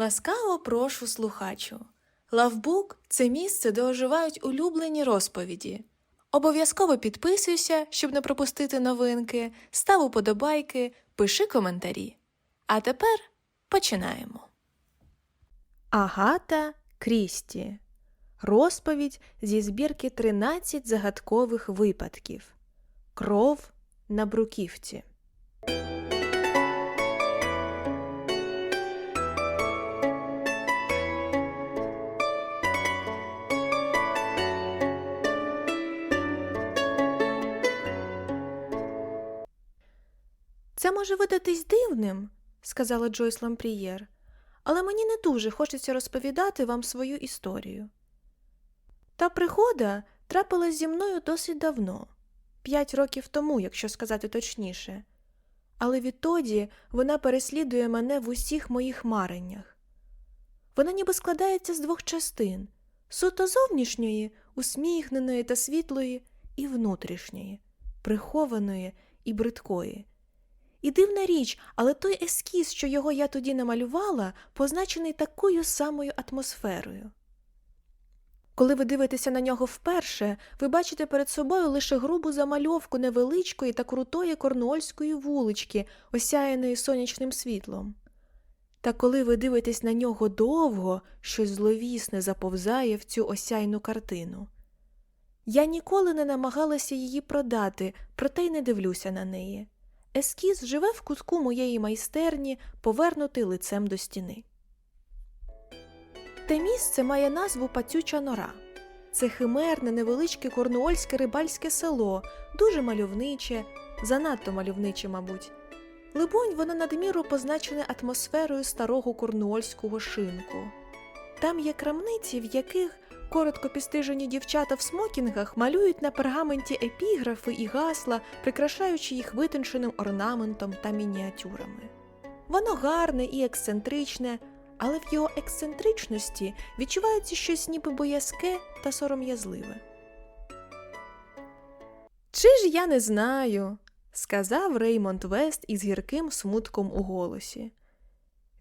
Ласкаво прошу слухачу. Лавбук це місце, де оживають улюблені розповіді. Обов'язково підписуйся, щоб не пропустити новинки, став уподобайки, пиши коментарі. А тепер починаємо. Агата Крісті. Розповідь зі збірки 13 загадкових випадків. Кров на бруківці. Може видатись дивним, сказала Джойс Лампрієр, але мені не дуже хочеться розповідати вам свою історію. Та пригода трапилась зі мною досить давно, п'ять років тому, якщо сказати точніше, але відтоді вона переслідує мене в усіх моїх мареннях. Вона ніби складається з двох частин суто зовнішньої, усміхненої та світлої, і внутрішньої, прихованої і бридкої. І дивна річ, але той ескіз, що його я тоді намалювала, позначений такою самою атмосферою. Коли ви дивитеся на нього вперше, ви бачите перед собою лише грубу замальовку невеличкої та крутої корнуольської вулички, осяяної сонячним світлом. Та коли ви дивитесь на нього довго, щось зловісне заповзає в цю осяйну картину. Я ніколи не намагалася її продати, проте й не дивлюся на неї. Ескіз живе в кутку моєї майстерні, повернутий лицем до стіни. Те місце має назву Пацюча нора. Це химерне, невеличке корнуольське рибальське село, дуже мальовниче, занадто мальовниче, мабуть. Либонь, воно надміру позначене атмосферою старого корнуольського шинку. Там є крамниці, в яких коротко підстрижені дівчата в смокінгах малюють на пергаменті епіграфи і гасла, прикрашаючи їх витонченим орнаментом та мініатюрами. Воно гарне і ексцентричне, але в його ексцентричності відчувається щось ніби боязке та сором'язливе. Чи ж я не знаю, сказав Реймонд Вест із гірким смутком у голосі.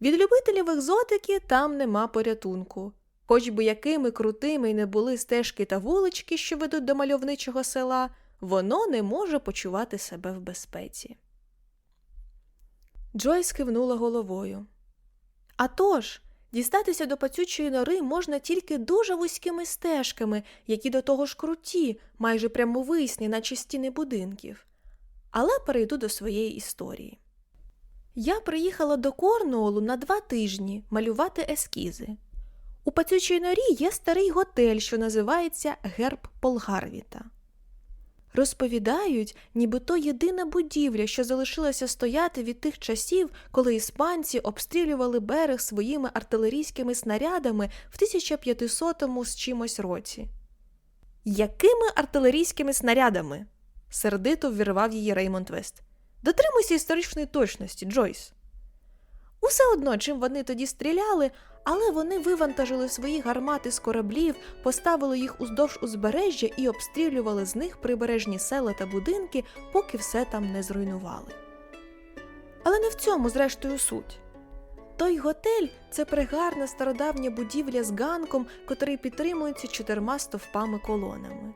Від любителів екзотики там нема порятунку. Хоч би якими крутими й не були стежки та вулички, що ведуть до мальовничого села, воно не може почувати себе в безпеці. Джойс кивнула головою. А тож, дістатися до пацючої нори можна тільки дуже вузькими стежками, які до того ж круті, майже прямовисні, наче стіни будинків. Але перейду до своєї історії. Я приїхала до Корнуолу на два тижні малювати ескізи. У пацючій норі є старий готель, що називається Герб Полгарвіта. Розповідають, ніби то єдина будівля, що залишилася стояти від тих часів, коли іспанці обстрілювали берег своїми артилерійськими снарядами в 1500 з чимось році. Якими артилерійськими снарядами? сердито ввірвав її Реймонд Вест. Дотримуйся історичної точності, Джойс. Усе одно, чим вони тоді стріляли, але вони вивантажили свої гармати з кораблів, поставили їх уздовж узбережжя і обстрілювали з них прибережні села та будинки, поки все там не зруйнували. Але не в цьому, зрештою, суть. Той готель це пригарна стародавня будівля з ганком, котрий підтримується чотирма стовпами колонами.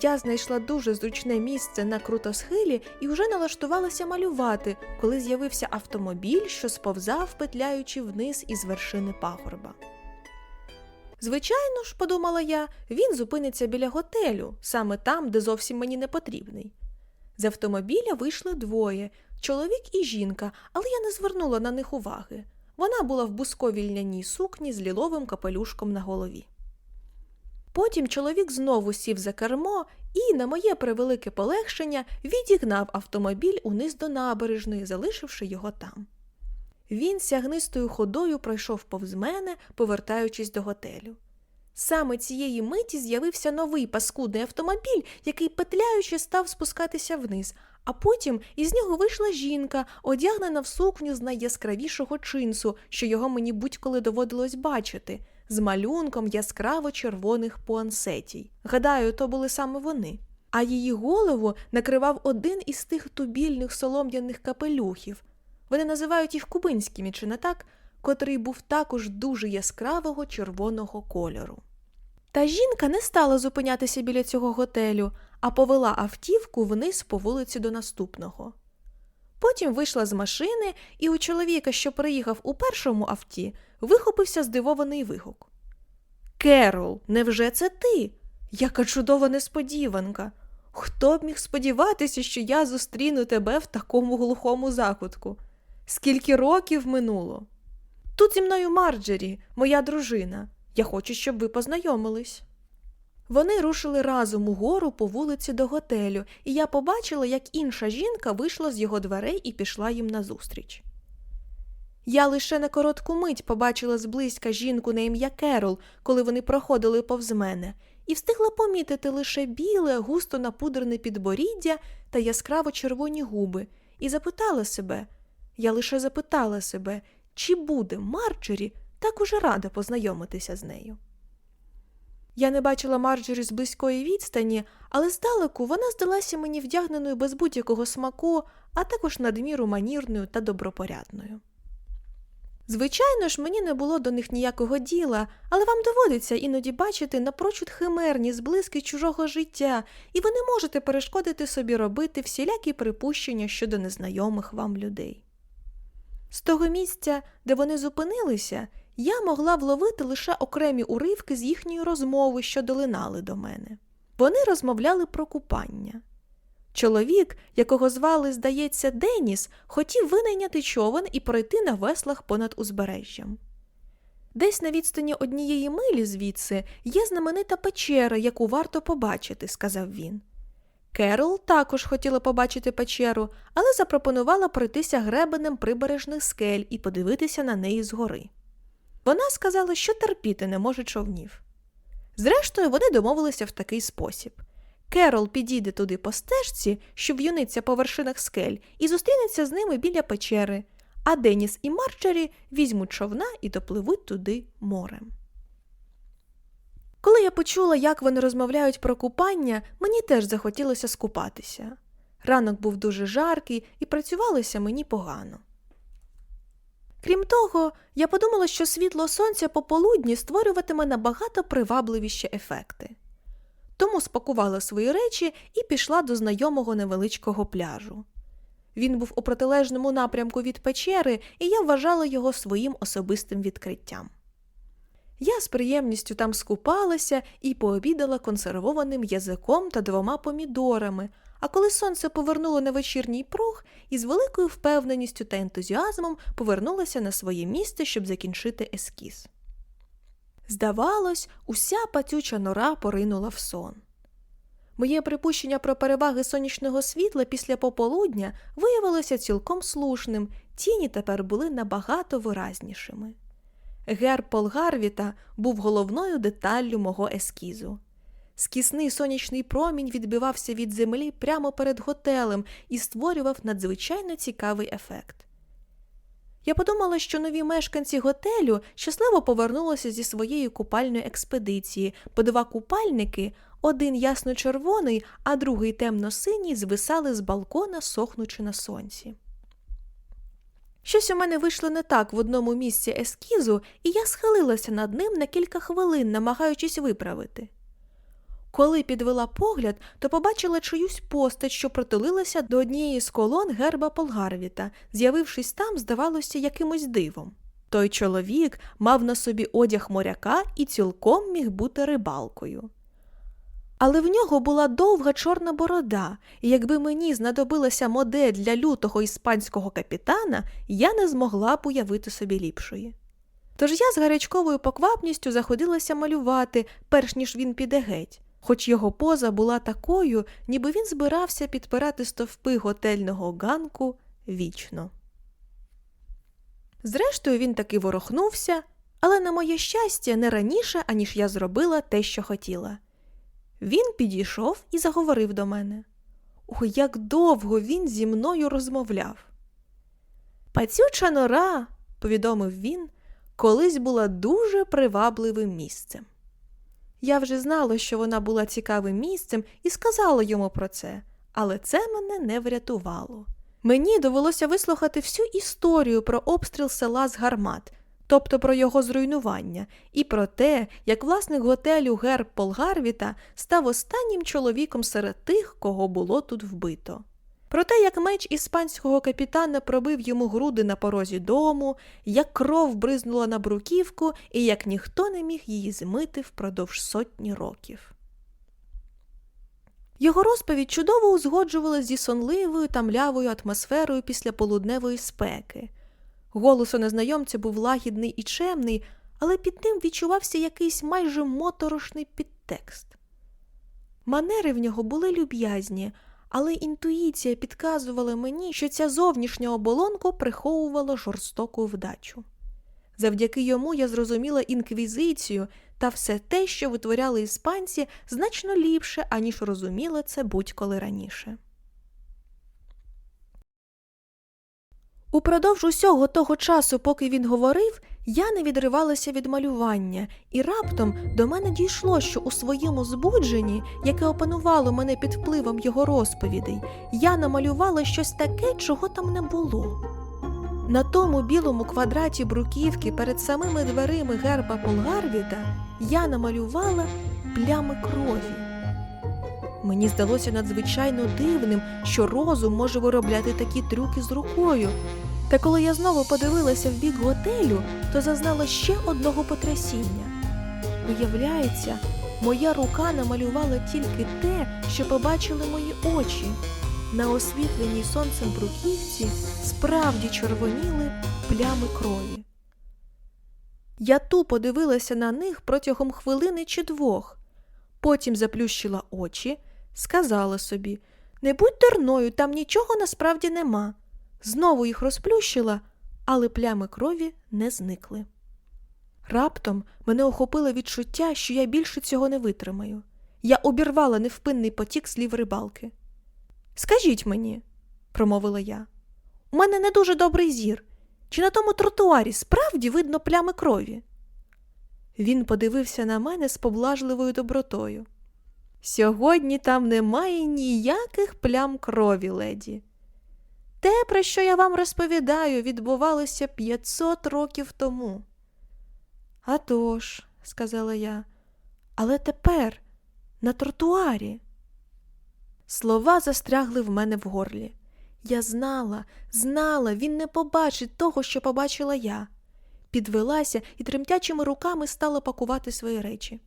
Я знайшла дуже зручне місце на крутосхилі і вже налаштувалася малювати, коли з'явився автомобіль, що сповзав, петляючи вниз із вершини пагорба. Звичайно ж, подумала я, він зупиниться біля готелю, саме там, де зовсім мені не потрібний. З автомобіля вийшли двоє чоловік і жінка, але я не звернула на них уваги. Вона була в бусковій льняній сукні з ліловим капелюшком на голові. Потім чоловік знову сів за кермо і, на моє превелике полегшення, відігнав автомобіль униз до набережної, залишивши його там. Він сягнистою ходою пройшов повз мене, повертаючись до готелю. Саме цієї миті з'явився новий паскудний автомобіль, який петляючи став спускатися вниз, а потім із нього вийшла жінка, одягнена в сукню з найяскравішого чинсу, що його мені будь-коли доводилось бачити з малюнком яскраво червоних пуансетій. Гадаю, то були саме вони. А її голову накривав один із тих тубільних солом'яних капелюхів. Вони називають їх кубинськими, чи не так? котрий був також дуже яскравого червоного кольору. Та жінка не стала зупинятися біля цього готелю, а повела автівку вниз по вулиці до наступного. Потім вийшла з машини, і у чоловіка, що приїхав у першому авті, вихопився здивований вигук. Керол, невже це ти? Яка чудова несподіванка! Хто б міг сподіватися, що я зустріну тебе в такому глухому закутку? Скільки років минуло? Тут зі мною Марджері, моя дружина. Я хочу, щоб ви познайомились. Вони рушили разом угору по вулиці до готелю, і я побачила, як інша жінка вийшла з його дверей і пішла їм назустріч. Я лише на коротку мить побачила зблизька жінку на ім'я Керол, коли вони проходили повз мене, і встигла помітити лише біле, густо напудрене підборіддя та яскраво червоні губи, і запитала себе я лише запитала себе, чи буде Марджері так уже рада познайомитися з нею. Я не бачила Марджері з близької відстані, але здалеку вона здалася мені вдягненою без будь-якого смаку, а також надміру манірною та добропорядною. Звичайно ж, мені не було до них ніякого діла, але вам доводиться іноді бачити напрочуд химерні зблиски чужого життя, і ви не можете перешкодити собі робити всілякі припущення щодо незнайомих вам людей. З того місця, де вони зупинилися, я могла вловити лише окремі уривки з їхньої розмови, що долинали до мене. Вони розмовляли про купання. Чоловік, якого звали, здається, Деніс, хотів винайняти човен і пройти на веслах понад узбережжям. Десь на відстані однієї милі звідси є знаменита печера, яку варто побачити, сказав він. Керол також хотіла побачити печеру, але запропонувала пройтися гребенем прибережних скель і подивитися на неї згори. Вона сказала, що терпіти не може човнів. Зрештою, вони домовилися в такий спосіб. Керол підійде туди по стежці, що в'юниться по вершинах скель, і зустрінеться з ними біля печери, а Деніс і Марджері візьмуть човна і допливуть туди морем. Коли я почула, як вони розмовляють про купання, мені теж захотілося скупатися. Ранок був дуже жаркий і працювалося мені погано. Крім того, я подумала, що світло сонця пополудні створюватиме набагато привабливіші ефекти. Тому спакувала свої речі і пішла до знайомого невеличкого пляжу. Він був у протилежному напрямку від печери, і я вважала його своїм особистим відкриттям. Я з приємністю там скупалася і пообідала консервованим язиком та двома помідорами, а коли сонце повернуло на вечірній пруг, із великою впевненістю та ентузіазмом повернулася на своє місце, щоб закінчити ескіз. Здавалось, уся пацюча нора поринула в сон. Моє припущення про переваги сонячного світла після пополудня виявилося цілком слушним, тіні тепер були набагато виразнішими. Герб Полгарвіта був головною деталлю мого ескізу. Скісний сонячний промінь відбивався від землі прямо перед готелем і створював надзвичайно цікавий ефект. Я подумала, що нові мешканці готелю щасливо повернулися зі своєї купальної експедиції, бо два купальники, один ясно-червоний, а другий темно-синій, звисали з балкона, сохнучи на сонці. Щось у мене вийшло не так в одному місці ескізу, і я схилилася над ним на кілька хвилин, намагаючись виправити. Коли підвела погляд, то побачила чиюсь постать, що протулилася до однієї з колон герба Полгарвіта, з'явившись там, здавалося, якимось дивом. Той чоловік мав на собі одяг моряка і цілком міг бути рибалкою. Але в нього була довга чорна борода, і якби мені знадобилася модель для лютого іспанського капітана, я не змогла б уявити собі ліпшої. Тож я з гарячковою поквапністю заходилася малювати, перш ніж він піде геть, хоч його поза була такою, ніби він збирався підпирати стовпи готельного ганку вічно. Зрештою, він таки ворохнувся, але, на моє щастя, не раніше, аніж я зробила те, що хотіла. Він підійшов і заговорив до мене. О, як довго він зі мною розмовляв. Пацюча нора, повідомив він, колись була дуже привабливим місцем. Я вже знала, що вона була цікавим місцем, і сказала йому про це, але це мене не врятувало. Мені довелося вислухати всю історію про обстріл села з гармат, тобто про його зруйнування, і про те, як власник готелю Герб Полгарвіта став останнім чоловіком серед тих, кого було тут вбито. Про те, як меч іспанського капітана пробив йому груди на порозі дому, як кров бризнула на бруківку і як ніхто не міг її змити впродовж сотні років. Його розповідь чудово узгоджувала зі сонливою та млявою атмосферою після полудневої спеки. Голос у незнайомця був лагідний і чемний, але під ним відчувався якийсь майже моторошний підтекст. Манери в нього були люб'язні, але інтуїція підказувала мені, що ця зовнішня оболонка приховувала жорстоку вдачу. Завдяки йому я зрозуміла інквізицію та все те, що витворяли іспанці, значно ліпше, аніж розуміла це будь-коли раніше. Упродовж усього того часу, поки він говорив, я не відривалася від малювання, і раптом до мене дійшло, що у своєму збудженні, яке опанувало мене під впливом його розповідей, я намалювала щось таке, чого там не було. На тому білому квадраті бруківки перед самими дверима герба Полгарвіта я намалювала плями крові. Мені здалося надзвичайно дивним, що розум може виробляти такі трюки з рукою. Та коли я знову подивилася в бік готелю, то зазнала ще одного потрясіння. Виявляється, моя рука намалювала тільки те, що побачили мої очі. На освітленій сонцем бруківці справді червоніли плями крові. Я тупо дивилася на них протягом хвилини чи двох, потім заплющила очі, сказала собі не будь дурною, там нічого насправді нема. Знову їх розплющила, але плями крові не зникли. Раптом мене охопило відчуття, що я більше цього не витримаю. Я обірвала невпинний потік слів рибалки. Скажіть мені, промовила я, у мене не дуже добрий зір. Чи на тому тротуарі справді видно плями крові? Він подивився на мене з поблажливою добротою. Сьогодні там немає ніяких плям крові, леді. Те, про що я вам розповідаю, відбувалося 500 років тому. «А тож», – сказала я, але тепер на тротуарі. Слова застрягли в мене в горлі. Я знала, знала, він не побачить того, що побачила я. Підвелася і тремтячими руками стала пакувати свої речі.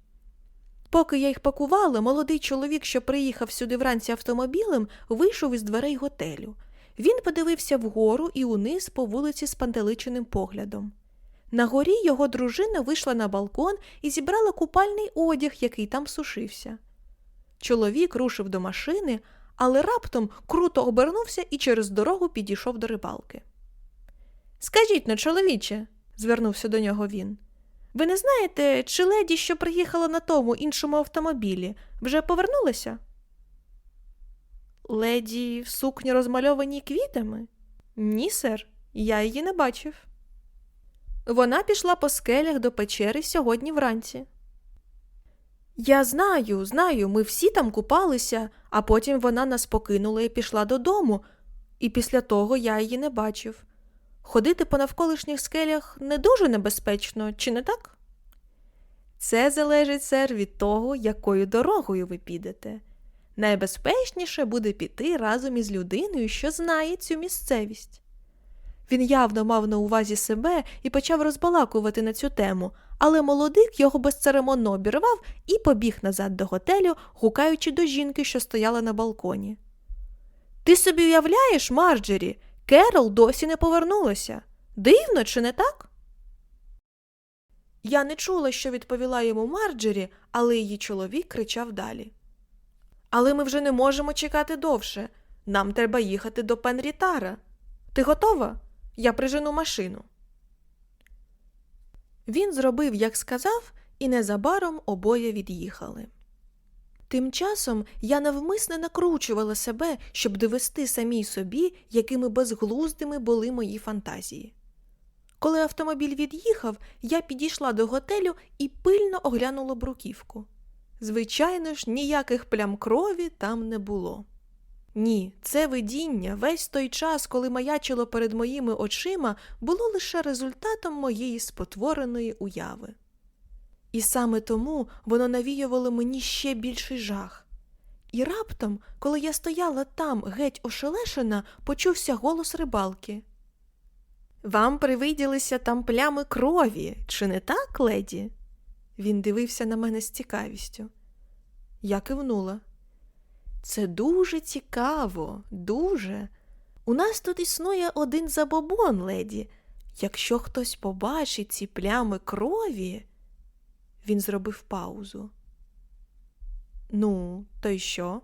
Поки я їх пакувала, молодий чоловік, що приїхав сюди вранці автомобілем, вийшов із дверей готелю. Він подивився вгору і униз по вулиці з пантеличеним поглядом. На горі його дружина вийшла на балкон і зібрала купальний одяг, який там сушився. Чоловік рушив до машини, але раптом круто обернувся і через дорогу підійшов до рибалки. Скажіть на, чоловіче, звернувся до нього він. Ви не знаєте, чи леді, що приїхала на тому іншому автомобілі, вже повернулася? Леді в сукні розмальованій квітами? Ні, сер, я її не бачив. Вона пішла по скелях до печери сьогодні вранці. Я знаю, знаю, ми всі там купалися, а потім вона нас покинула і пішла додому, і після того я її не бачив. Ходити по навколишніх скелях не дуже небезпечно, чи не так? Це залежить, сер, від того, якою дорогою ви підете. Найбезпечніше буде піти разом із людиною, що знає цю місцевість. Він явно мав на увазі себе і почав розбалакувати на цю тему, але молодик його безцеремонно обірвав і побіг назад до готелю, гукаючи до жінки, що стояла на балконі. Ти собі уявляєш, Марджері, Керол досі не повернулася. Дивно, чи не так? Я не чула, що відповіла йому Марджері, але її чоловік кричав далі. Але ми вже не можемо чекати довше. Нам треба їхати до Пенрітара. Ти готова? Я прижену машину. Він зробив, як сказав, і незабаром обоє від'їхали. Тим часом я навмисне накручувала себе, щоб довести самій собі, якими безглуздими були мої фантазії. Коли автомобіль від'їхав, я підійшла до готелю і пильно оглянула бруківку. Звичайно ж, ніяких плям крові там не було. Ні, це видіння весь той час, коли маячило перед моїми очима, було лише результатом моєї спотвореної уяви. І саме тому воно навіювало мені ще більший жах. І раптом, коли я стояла там, геть ошелешена, почувся голос рибалки. Вам привиділися там плями крові, чи не так, леді? Він дивився на мене з цікавістю. Я кивнула. Це дуже цікаво, дуже. У нас тут існує один забобон, леді. Якщо хтось побачить ці плями крові. Він зробив паузу. Ну, то й що?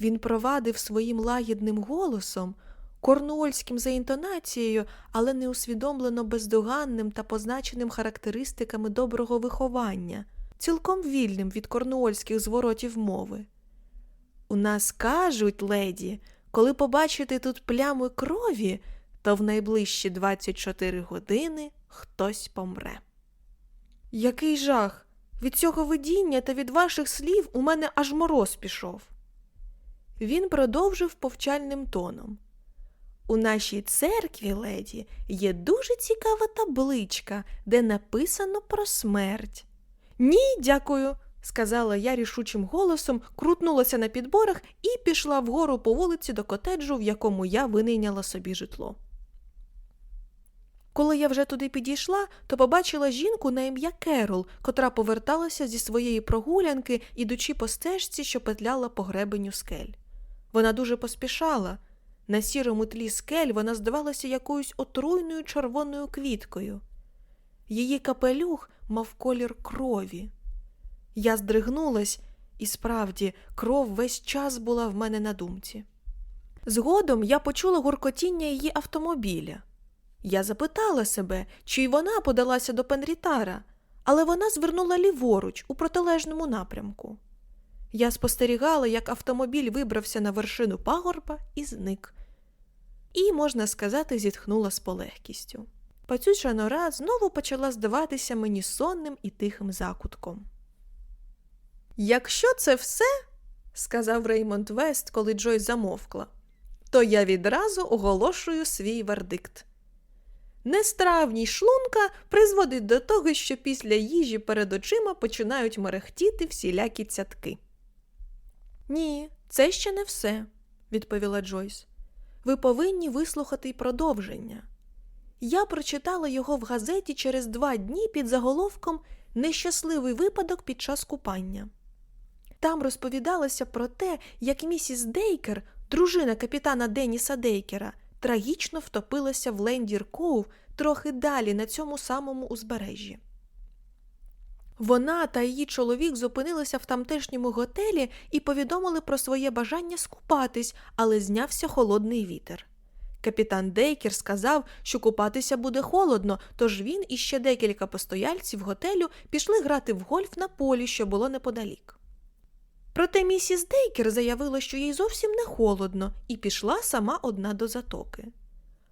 Він провадив своїм лагідним голосом, корнуольським за інтонацією, але неусвідомлено бездоганним та позначеним характеристиками доброго виховання, цілком вільним від корнуольських зворотів мови. У нас кажуть, леді, коли побачите тут плями крові, то в найближчі 24 години хтось помре. Який жах! Від цього видіння та від ваших слів у мене аж мороз пішов. Він продовжив повчальним тоном. У нашій церкві, леді, є дуже цікава табличка, де написано про смерть. Ні, дякую, сказала я рішучим голосом, крутнулася на підборах і пішла вгору по вулиці до котеджу, в якому я винайняла собі житло. Коли я вже туди підійшла, то побачила жінку на ім'я Керол, котра поверталася зі своєї прогулянки, ідучи по стежці, що петляла по гребеню скель. Вона дуже поспішала. На сірому тлі скель вона здавалася якоюсь отруйною червоною квіткою. Її капелюх мав колір крові. Я здригнулась, і справді кров весь час була в мене на думці. Згодом я почула гуркотіння її автомобіля. Я запитала себе, чи й вона подалася до Пенрітара, але вона звернула ліворуч у протилежному напрямку. Я спостерігала, як автомобіль вибрався на вершину пагорба і зник. І, можна сказати, зітхнула з полегкістю. Пацюча нора знову почала здаватися мені сонним і тихим закутком. Якщо це все, сказав Реймонд Вест, коли Джой замовкла, то я відразу оголошую свій вердикт. Нестравність шлунка призводить до того, що після їжі перед очима починають мерехтіти всілякі цятки. Ні, це ще не все, відповіла Джойс. Ви повинні вислухати й продовження. Я прочитала його в газеті через два дні під заголовком Нещасливий випадок під час купання. Там розповідалося про те, як місіс Дейкер, дружина капітана Деніса Дейкера, трагічно втопилася в Лендір Коув трохи далі на цьому самому узбережжі. Вона та її чоловік зупинилися в тамтешньому готелі і повідомили про своє бажання скупатись, але знявся холодний вітер. Капітан Дейкер сказав, що купатися буде холодно, тож він і ще декілька постояльців готелю пішли грати в гольф на полі, що було неподалік. Проте місіс Дейкер заявила, що їй зовсім не холодно, і пішла сама одна до затоки.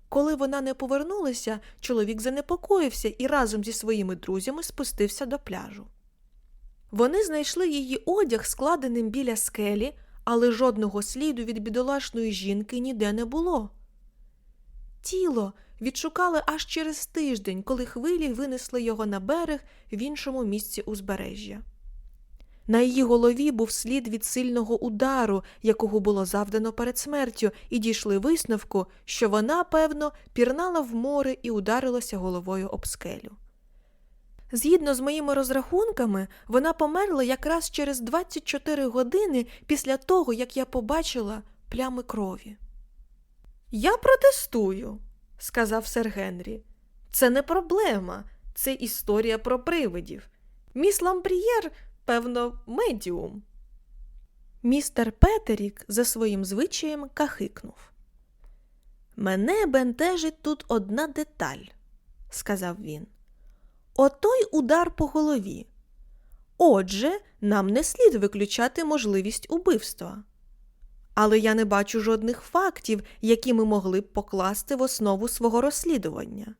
Коли вона не повернулася, чоловік занепокоївся і разом зі своїми друзями спустився до пляжу. Вони знайшли її одяг, складеним біля скелі, але жодного сліду від бідолашної жінки ніде не було. Тіло відшукали аж через тиждень, коли хвилі винесли його на берег в іншому місці узбережжя. На її голові був слід від сильного удару, якого було завдано перед смертю, і дійшли висновку, що вона, певно, пірнала в море і ударилася головою об скелю. Згідно з моїми розрахунками, вона померла якраз через 24 години після того, як я побачила плями крові. Я протестую, сказав сер Генрі. Це не проблема, це історія про привидів. Міс Ламбрієр певно, медіум. Містер Петерік за своїм звичаєм кахикнув. Мене бентежить тут одна деталь, сказав він. Отой удар по голові. Отже, нам не слід виключати можливість убивства. Але я не бачу жодних фактів, які ми могли б покласти в основу свого розслідування.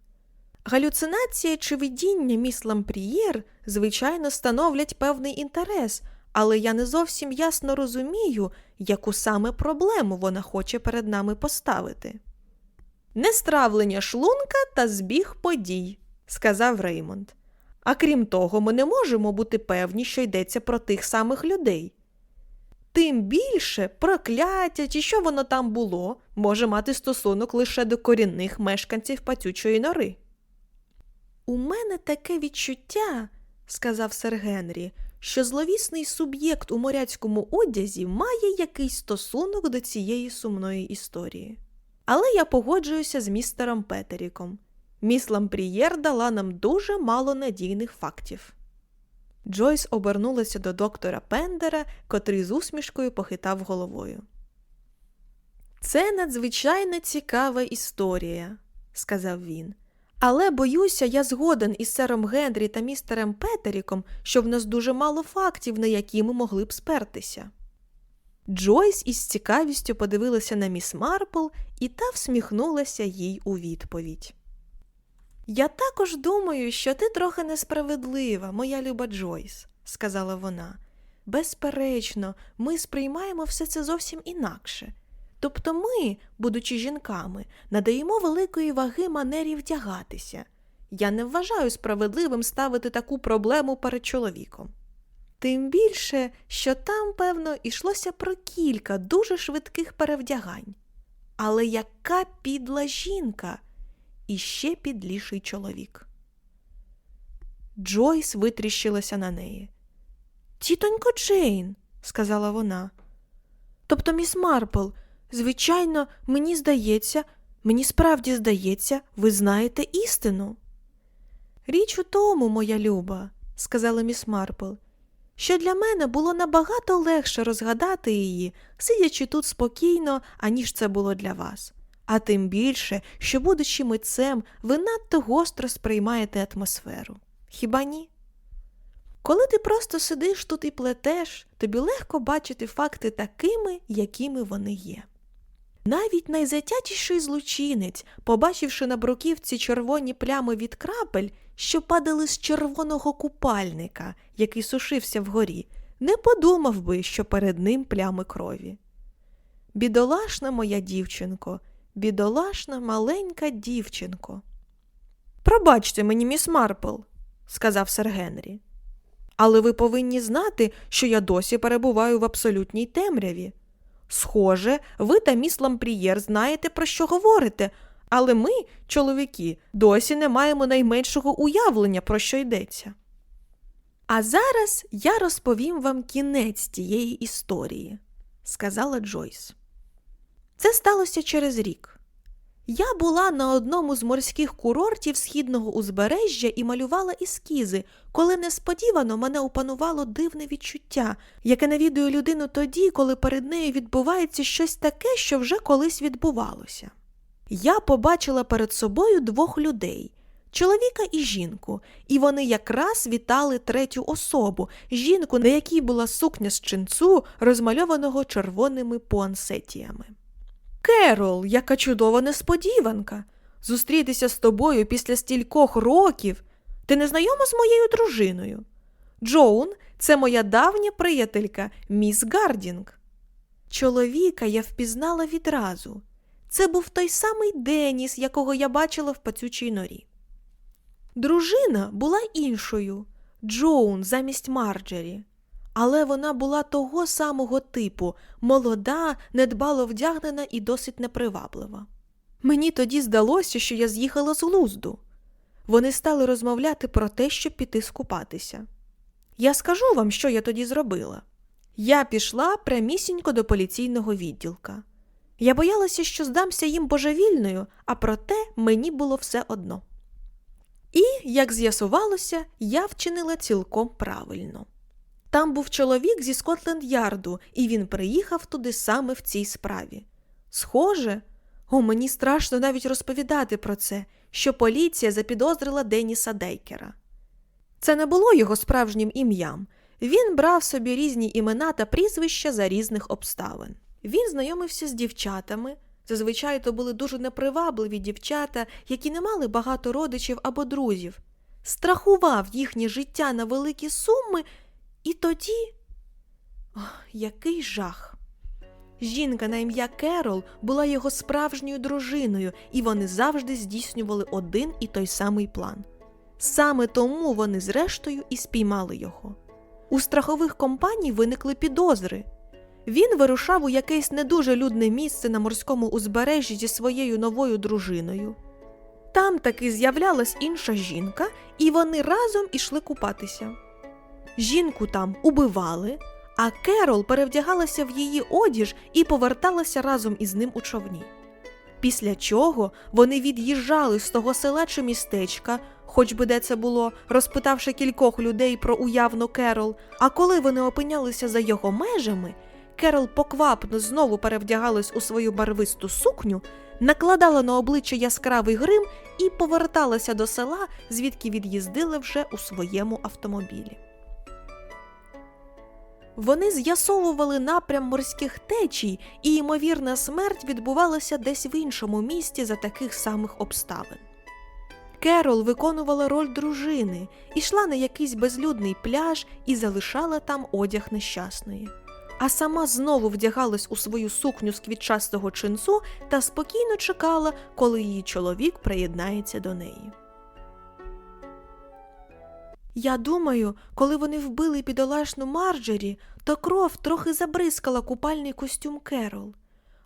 Галюцинація чи видіння міс Лампрієр, звичайно, становлять певний інтерес, але я не зовсім ясно розумію, яку саме проблему вона хоче перед нами поставити. Нестравлення шлунка та збіг подій, сказав Реймонд. А крім того, ми не можемо бути певні, що йдеться про тих самих людей. Тим більше прокляття чи що воно там було, може мати стосунок лише до корінних мешканців пацючої нори. У мене таке відчуття, сказав сер Генрі, що зловісний суб'єкт у моряцькому одязі має якийсь стосунок до цієї сумної історії. Але я погоджуюся з містером Петеріком. Міс Лампрієр дала нам дуже мало надійних фактів. Джойс обернулася до доктора Пендера, котрий з усмішкою похитав головою. Це надзвичайно цікава історія, сказав він. Але боюся, я згоден із сером Генрі та містером Петеріком, що в нас дуже мало фактів, на які ми могли б спертися. Джойс із цікавістю подивилася на міс Марпл, і та всміхнулася їй у відповідь. Я також думаю, що ти трохи несправедлива, моя люба Джойс, сказала вона. Безперечно, ми сприймаємо все це зовсім інакше. Тобто ми, будучи жінками, надаємо великої ваги манері вдягатися. Я не вважаю справедливим ставити таку проблему перед чоловіком. Тим більше, що там, певно, йшлося про кілька дуже швидких перевдягань. Але яка підла жінка і ще підліший чоловік. Джойс витріщилася на неї. Тітонько Джейн, сказала вона. Тобто, міс Марпл, звичайно, мені здається, мені справді здається, ви знаєте істину. Річ у тому, моя люба, сказала міс Марпл, що для мене було набагато легше розгадати її, сидячи тут спокійно, аніж це було для вас. А тим більше, що, будучи митцем, ви надто гостро сприймаєте атмосферу. Хіба ні? Коли ти просто сидиш тут і плетеш, тобі легко бачити факти такими, якими вони є. Навіть найзатятіший злочинець, побачивши на бруківці червоні плями від крапель, що падали з червоного купальника, який сушився вгорі, не подумав би, що перед ним плями крові. Бідолашна моя дівчинко, бідолашна маленька дівчинко. Пробачте мені, міс Марпл, сказав сер Генрі. Але ви повинні знати, що я досі перебуваю в абсолютній темряві. Схоже, ви та міс Лампрієр знаєте, про що говорите, але ми, чоловіки, досі не маємо найменшого уявлення, про що йдеться. А зараз я розповім вам кінець тієї історії, сказала Джойс. Це сталося через рік. Я була на одному з морських курортів східного узбережжя і малювала ескізи, коли несподівано мене опанувало дивне відчуття, яке навідує людину тоді, коли перед нею відбувається щось таке, що вже колись відбувалося. Я побачила перед собою двох людей чоловіка і жінку, і вони якраз вітали третю особу, жінку, на якій була сукня з чинцу, розмальованого червоними пуансетіями. Керол, яка чудова несподіванка. Зустрітися з тобою після стількох років. Ти не знайома з моєю дружиною. Джоун це моя давня приятелька, міс Гардінг. Чоловіка я впізнала відразу. Це був той самий Деніс, якого я бачила в пацючій норі. Дружина була іншою Джоун замість Марджері. Але вона була того самого типу молода, недбало вдягнена і досить неприваблива. Мені тоді здалося, що я з'їхала з глузду. Вони стали розмовляти про те, щоб піти скупатися. Я скажу вам, що я тоді зробила. Я пішла прямісінько до поліційного відділка. Я боялася, що здамся їм божевільною, а проте мені було все одно. І, як з'ясувалося, я вчинила цілком правильно. Там був чоловік зі Скотленд Ярду, і він приїхав туди саме в цій справі. Схоже, о, мені страшно навіть розповідати про це, що поліція запідозрила Деніса Дейкера. Це не було його справжнім ім'ям. Він брав собі різні імена та прізвища за різних обставин. Він знайомився з дівчатами. Зазвичай то були дуже непривабливі дівчата, які не мали багато родичів або друзів, страхував їхнє життя на великі суми і тоді Ох, який жах. Жінка на ім'я Керол була його справжньою дружиною, і вони завжди здійснювали один і той самий план. Саме тому вони, зрештою, і спіймали його. У страхових компаній виникли підозри. Він вирушав у якесь не дуже людне місце на морському узбережжі зі своєю новою дружиною. Там таки з'являлась інша жінка, і вони разом ішли купатися. Жінку там убивали, а Керол перевдягалася в її одіж і поверталася разом із ним у човні. Після чого вони від'їжджали з того села чи містечка, хоч би де це було, розпитавши кількох людей про уявну Керол. А коли вони опинялися за його межами, Керол поквапно знову перевдягалась у свою барвисту сукню, накладала на обличчя яскравий грим і поверталася до села, звідки від'їздили вже у своєму автомобілі. Вони з'ясовували напрям морських течій, і ймовірна смерть відбувалася десь в іншому місті за таких самих обставин. Керол виконувала роль дружини, ішла на якийсь безлюдний пляж і залишала там одяг нещасної. А сама знову вдягалась у свою сукню з квітчастого чинцу та спокійно чекала, коли її чоловік приєднається до неї. Я думаю, коли вони вбили бідолашну Марджері, то кров трохи забризкала купальний костюм Керол.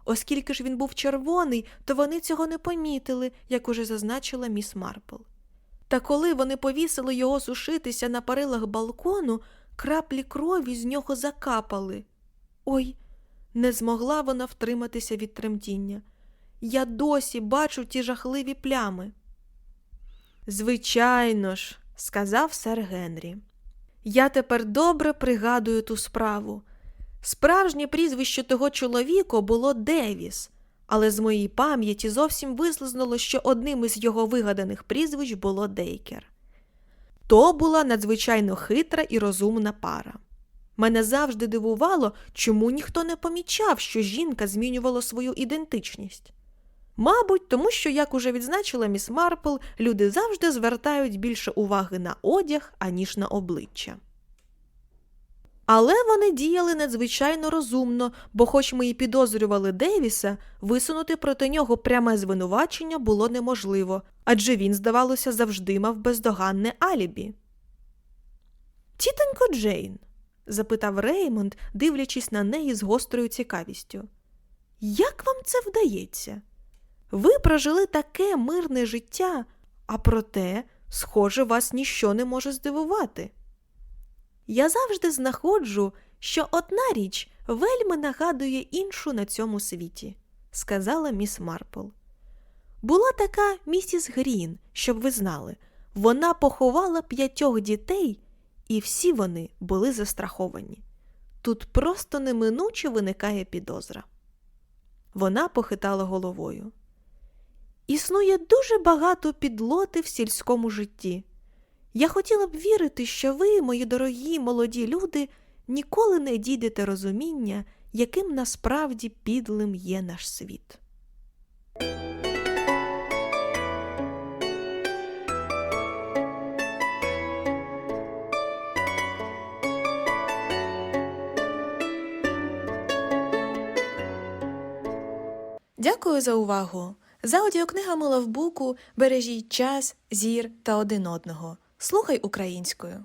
Оскільки ж він був червоний, то вони цього не помітили, як уже зазначила міс Марпл. Та коли вони повісили його сушитися на перилах балкону, краплі крові з нього закапали. Ой, не змогла вона втриматися від тремтіння. Я досі бачу ті жахливі плями. Звичайно ж, сказав сер Генрі. Я тепер добре пригадую ту справу. Справжнє прізвище того чоловіка було Девіс, але з моєї пам'яті зовсім вислизнуло, що одним із його вигаданих прізвищ було Дейкер. То була надзвичайно хитра і розумна пара. Мене завжди дивувало, чому ніхто не помічав, що жінка змінювала свою ідентичність. Мабуть, тому що, як уже відзначила міс Марпл, люди завжди звертають більше уваги на одяг, аніж на обличчя. Але вони діяли надзвичайно розумно, бо, хоч ми і підозрювали Девіса, висунути проти нього пряме звинувачення було неможливо, адже він, здавалося, завжди мав бездоганне алібі. Тітонько Джейн, запитав Реймонд, дивлячись на неї з гострою цікавістю. Як вам це вдається? Ви прожили таке мирне життя, а проте, схоже, вас ніщо не може здивувати. Я завжди знаходжу, що одна річ вельми нагадує іншу на цьому світі, сказала міс Марпл. Була така місіс Грін, щоб ви знали, вона поховала п'ятьох дітей, і всі вони були застраховані. Тут просто неминуче виникає підозра. Вона похитала головою. Існує дуже багато підлоти в сільському житті. Я хотіла б вірити, що ви, мої дорогі молоді люди, ніколи не дійдете розуміння, яким насправді підлим є наш світ. Дякую за увагу. За аудіокнигами Лавбуку бережіть час, зір та один одного. Слухай українською.